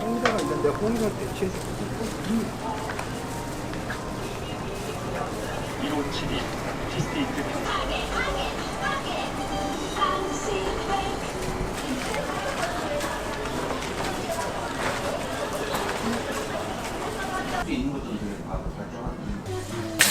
홍대가 있는데 홍대 대체해줄게. 1572 티스테이트 있는 것들은 다 결정하는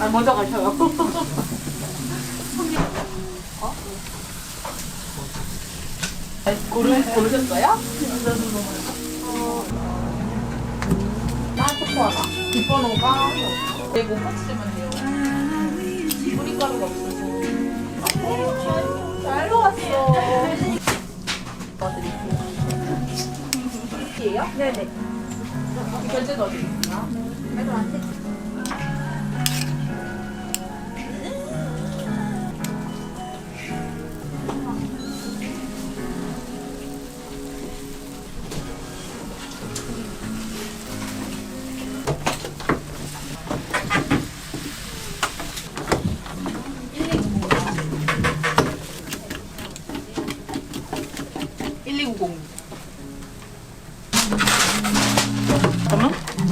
아, 먼저 가셔요. 어? 고르, 고르셨어요? 아, 초코 하나. 뒷번호가 네, 못 맞추시면 돼요. 뿌리가루가 없어서. 어, 잘 놓았어. 넣어드릴게요. 이에요? 네네. 결제 넣어드릴게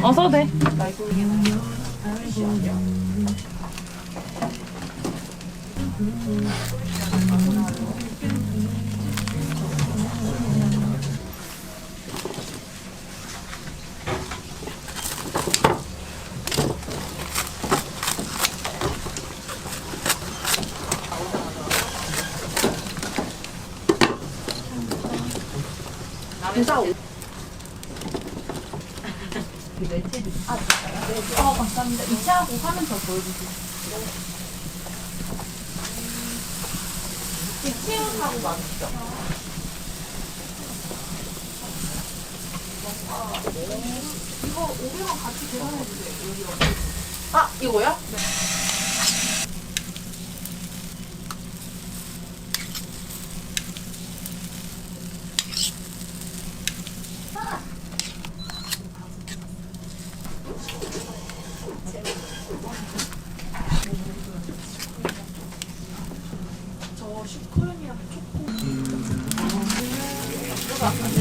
어, 써도 돼. 어, 감사합니다. 2차하고 화면 더 보여주세요. 치우하고 맞죠? 이거 오리랑 같이 계산해주세요. 아, 이거요? 네. 어.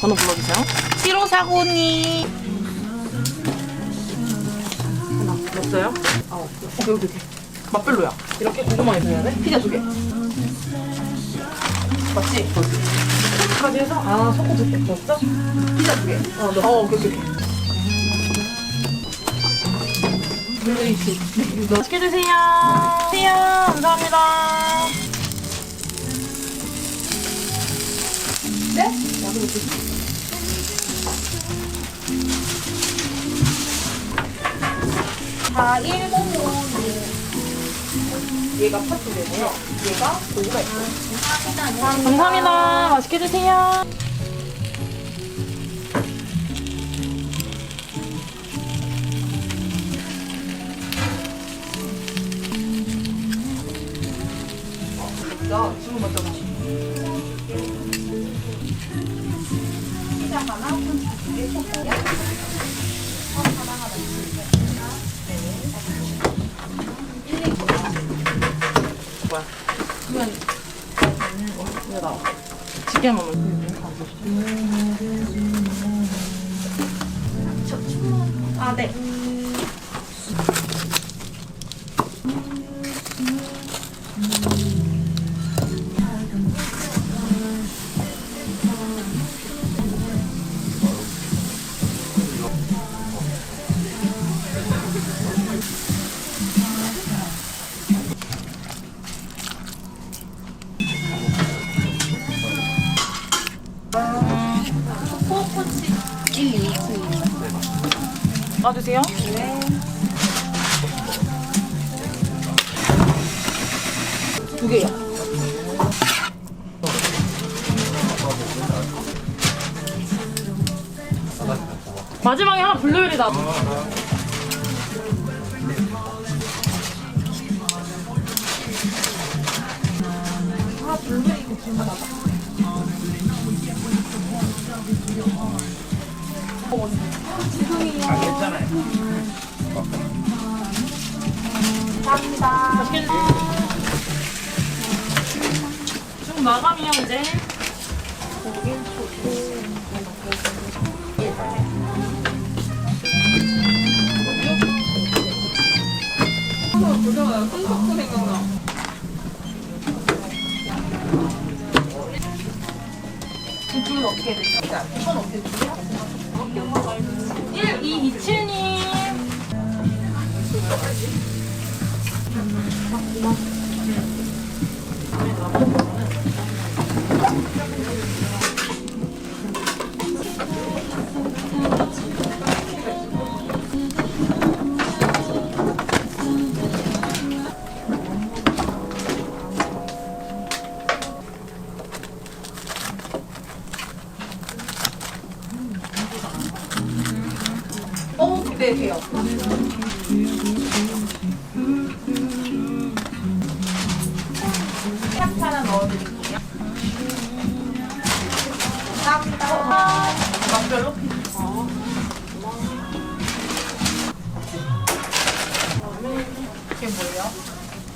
번호 불러주세요. 7549님. 하나, 넣었어요? 아, 오케이, 오케이, 오케이. 맛별로야. 이렇게 고구마 해줘야 돼? 피자 두 개. 맞지? 까지 해서? 아, 소금 두개 넣었어? 피자 두 개. 어. 어, 오케이, 오케이, 오케이. 맛있게 드세요. 드세요. 감사합니다. 다 105. 얘가 파트되고요. 얘가 고구마 있고. 감사합니다. 맛있게 드세요. 자, 지금 먼저 마시. 피자 하나, 두개 초코야. 뭐야? 그러면 이거 나와. 지게 먹을 아, 네. 놔두세요. 두 개요. 마지막에 하나 블루베리 아 블루베리 지금 마감이야 이제. 이쪽은 어떻게 되죠? 이건 어떻게 되죠? 1227님.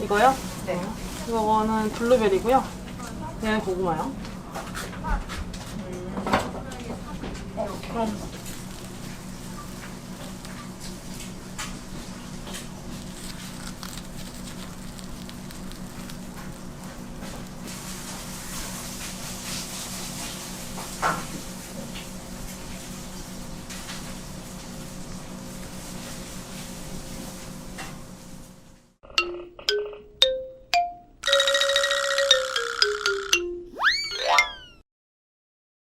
이거요? 네. 이거는 블루베리고요. 얘는 고구마요. 그럼